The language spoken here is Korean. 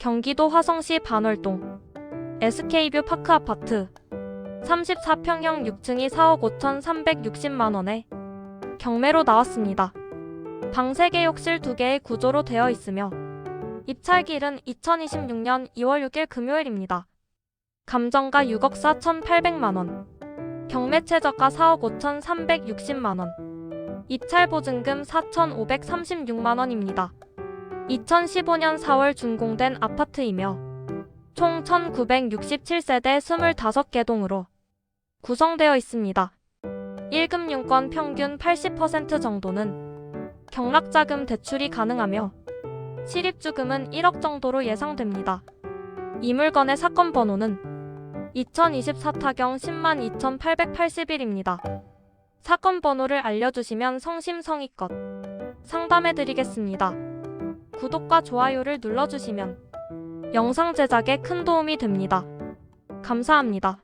경기도 화성시 반월동 SK뷰 파크 아파트 34평형 6층이 4억 5,360만 원에 경매로 나왔습니다. 방 3개 욕실 2개의 구조로 되어 있으며 입찰길은 2026년 2월 6일 금요일입니다. 감정가 6억 4,800만 원, 경매 최저가 4억 5,360만 원, 입찰 보증금 4,536만 원입니다. 2015년 4월 준공된 아파트이며 총 1967세대 25개 동으로 구성되어 있습니다. 1금융권 평균 80% 정도는 경락자금 대출이 가능하며 실입주금은 1억 정도로 예상됩니다. 이 물건의 사건 번호는 2024 타경 10만 2881입니다. 사건 번호를 알려주시면 성심성의껏 상담해드리겠습니다. 구독과 좋아요를 눌러주시면 영상 제작에 큰 도움이 됩니다. 감사합니다.